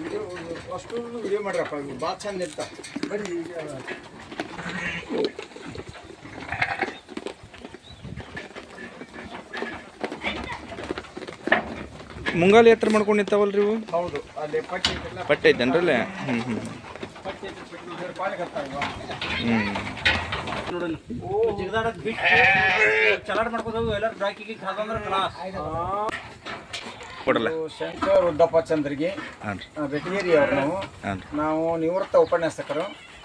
ಇಷ್ಟು ವಿಡಿಯೋ ಮಾಡ್ರಪ್ಪ ಇವು ಭಾಳ ಚಂದ ಇರ್ತಾವ ಈಗ ಮುಂಗಾಲಿ ಎತ್ತರ ಮಾಡ್ಕೊಂಡು ನಿಂತಾವಲ್ರಿ ಇವು? ಹೌದು ಅಲ್ಲಿ ಪಟ್ಟಿ ಐತಲ್ಲ? ಪಟ್ಟೆ ಐತೇನ್ರಲ್ಲ? ಹ್ಞೂ ಹ್ಞೂ ಪಟ್ಟಿ ಐತಿ ಪಟ್ಟಿ ಇದ್ರ ಪಾಲಿಗೆ ಹತ್ತಾವ ನೋಡಲ್ಲ ಓ. ಜಿಗದಾಡಕ್ ಬಿಟ್ಟು ಚಲಾಡ್ ಮಾಡ್ಕೋದು ಎಲ್ಲರೂ ಬ್ರಾಕಿಗೆ ಖಾದಂದ್ರೆ ಕ್ಲಾಸ್ ಕೊಡಲ್ಲ. ಶಂಕರ್ ಉದ್ದಪ್ಪ ಚಂದ್ರಿಗೆ. ಹಾಂ ರೀ ಬೆಟಗೇರಿ ಅವ್ರು ನಾವು. ಹಾಂ ರೀ ನಾವು ನಿವೃತ್ತ ಉಪನ್ಯಾಸಕರು.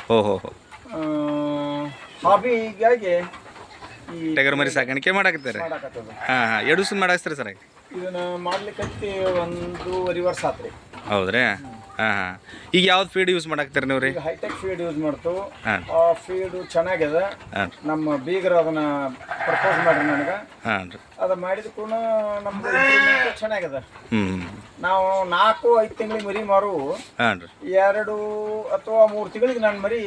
ಹೋ ಹೋ ಹೋ. ಹಾಬಿಗಾಗಿ ಈ ಟಗರ್ ಮರಿ ಸಾಕಾಣಿಕೆ ಮಾಡಾಕತ್ತಾರೆ? ಮಾಡಾಕತ್ತದ. ಹಾಂ ಹಾಂ. ಎರಡು ದಿವ್ಸ ಮಾಡಾಕ್ತಾರೆ ಸರ್ ಇದನ್ನ ಮಾಡ್ಲಿಕ್ಕೆ ಒಂದೂವರೆ ವರ್ಷ ಆತ್ರಿ. ಹೌದ್ರಿ? ಹಾಂ ಹಾಂ. ಈಗ ಯಾವ್ದು ಫೀಡ್ ಯೂಸ್ ಮಾಡಾಕ್ತಾರೆ ನೀವು ರೀ? ಈಗ ಹೈಟೆಕ್ ಫೀಡ್ ಯೂಸ್ ಮಾಡ್ತು ಹಾಂ. ಆ ಫೀಡ್ ಚೆನ್ನಾಗಿದೆ. ಹಾಂ. ನಮ್ಮ ಬೀಗರು ಅದನ್ನ ಪ್ರಪೋಸ್ ಮಾಡ್ರಿ ನನಗೆ. ಹಾಂ ರೀ. ಅದು ಮಾಡಿದ ಕೂಡ ನಮ್ದು ಚೆನ್ನಾಗಿದೆ. ಹ್ಞೂ ನಾವು ನಾಲ್ಕು ಐದು ತಿಂಗಳಿಗೆ ಮರಿ ಮಾರು ಹಾಂ ರೀ. ಎರಡು ಅಥವಾ ಮೂರು ತಿಂಗಳಿಗೆ ನನ್ನ ಮರಿ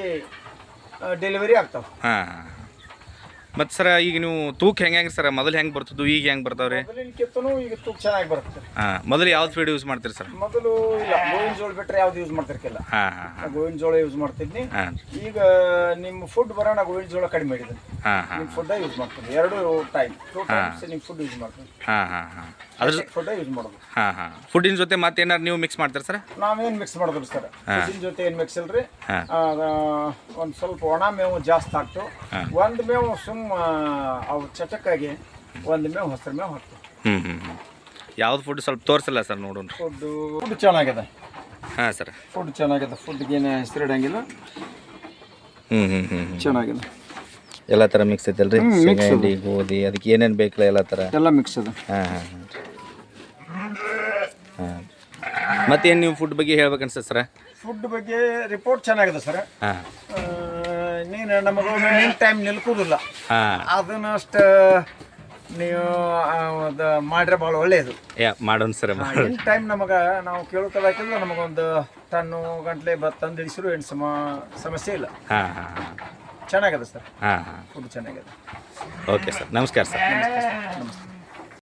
ಡೆಲಿವರಿ ಆಗ್ತಾವೆ. ಹಾಂ ಹಾಂ. ಮತ್ತು ಸರ ಈಗ ನೀವು ತೂಕ ಹೆಂಗೆ ಹೆಂಗೆ ಸರ್? ಮೊದಲು ಹೆಂಗೆ ಬರ್ತದ್ದು ಈಗ ಹೆಂಗೆ ಬರ್ತಾವ್ರಿ? ರೀ ಕಿತ್ತನು ಈಗ ತೂಕ ಚೆನ್ನಾಗಿ ಬರ್ತದೆ ಹಾಂ ಮೊದಲು ಯಾವ್ದು ಫೀಡ್ ಯೂಸ್ ಮಾಡ್ತೀರಿ ಸರ್? ಮೊದಲು ಇಲ್ಲ ಗೋವಿನ ಜೋಳ ಬಿಟ್ರೆ ಯಾವ್ದು ಯೂಸ್ ಮಾಡ್ತಿರ್ಕಿಲ್ಲ. ಹಾಂ ಹಾಂ ಹಾಂ. ಗೋವಿನ ಜೋಳ ಯೂಸ್ ಮಾಡ್ತಿದ್ನಿ. ಹಾಂ. ಈಗ ನಿಮ್ಮ ಫುಡ್ ಬರೋಣ ಗೋವಿನ ಜೋಳ ಕಡಿಮೆ ಮಾಡಿದ್ದೀನಿ. ಹಾಂ ಹಾಂ ನಿಮ್ಮ ಫುಡ್ ಯೂಸ್ ಮಾಡ್ತೀನಿ. ಎರಡು ಟೈಮ್ ಟೂ ಟೈಮ್ಸ್ ನಿಮ್ಮ ಫುಡ್ ಯೂಸ್ ಮಾಡ್ತೀನಿ. ಹಾಂ ಹಾಂ ಹಾಂ. ಅದ್ರ ಫುಡ್ ಯೂಸ್ ಮಾಡೋದು. ಹಾಂ ಹಾಂ. ಫುಡ್ಡಿನ ಜೊತೆ ಮತ್ತೆ ಏನಾರು ನೀವು ಮಿಕ್ಸ್ ಮಾಡ್ತೀರಾ ಸರ್? ನಾವೇನು ಮಿಕ್ಸ್ ಮಾಡೋದು ಸರ್. ಫುಡ್ಡಿನ ಜೊತೆ ಏನು ಮಿಕ್ಸ್ ಇಲ್ರಿ? ಒಂದು ಸ್ವಲ್ಪ ಒಣ ಮೇವು ಜಾಸ್ತಿ ಹಾಕ್ತು. ಒಂದು ಮೇವು ಸುಮ್ಮ ಅವು ಚಟಕ್ಕಾಗಿ ಒಂದು ಮೇವು ಹಸಿರು ಮೇವು ಹಾಕ್ತೀವಿ. ಹ್ಞೂ ಹ್ಞೂ ಹ್ಞೂ ಯಾವ್ದು ಫುಡ್ ಸ್ವಲ್ಪ ತೋರಿಸಲ್ಲ ಸರ್ ನೋಡೋಣ. ಫುಡ್ಡು ಫುಡ್ ಚೆನ್ನಾಗಿದೆ. ಹಾಂ ಸರ್. ಫುಡ್ ಚೆನ್ನಾಗಿದೆ. ಫುಡ್ಗೇನು ಹೆಸರಿಡಂಗಿಲ್ಲ. ಹ್ಞೂ ಹ್ಞೂ ಹ್ಞೂ ಹ್ಞೂ ಚೆನ್ನಾಗಿದೆ. ಎಲ್ಲ ಥರ ಮಿಕ್ಸ್ ಹ್ಮ್, mix ಶೇಂಗಾ ಹಿಂಡಿ ಗೋಧಿ ಅದಕ್ಕೆ ಏನೇನು ಬೇಕಲ್ಲ ಎಲ್ಲ ಥರ ಎಲ್ಲ ಮಿಕ್ಸ್ ಅದ ಹಾಂ ಹಾಂ ಹಾಂ. ಹಾಂ. ಮತ್ತೇನು ನೀವು ಫುಡ್ ಬಗ್ಗೆ ಹೇಳ್ಬೇಕು ಅನ್ಸುತ್ತೆ ಸರ್? ಫುಡ್ ಬಗ್ಗೆ ರಿಪೋರ್ಟ್ ಚೆನ್ನಾಗಿದೆ ಸರ್. ಹಾಂ. ನೀನು ನಮಗೆ ನಿನ್ನ ಟೈಮ್ ನಿಲ್ಕೋದಿಲ್ಲ. ಹಾಂ. ಅದನ್ನ ಅಷ್ಟು ನೀವು ಅದು ಮಾಡ್ರೆ ಭಾಳ ಒಳ್ಳೆಯದು ಯಾ ಮಾಡೋಣ ಸರ್ ಇನ್ ಟೈಮ್ ನಮಗೆ ನಾವು ಕೇಳ್ಕೊಬೇಕಿಲ್ಲ ನಮಗೊಂದು ಟನ್ನು ಗಂಟ್ಲೆ ಭತ್ತ ತಂದು ಇಳಿಸಿರು ಏನು ಸಮ ಸಮಸ್ಯೆ ಇಲ್ಲ. ಹಾಂ ಹಾಂ ಹಾಂ. ಚೆನ್ನಾಗಿದೆ ಸರ್? ಹಾಂ ಹಾಂ. ಫುಡ್ ಚೆನ್ನಾಗಿದೆ. ಓಕೆ ಸರ್ ನಮಸ್ಕಾರ ಸರ್ ನಮಸ್ತೆ.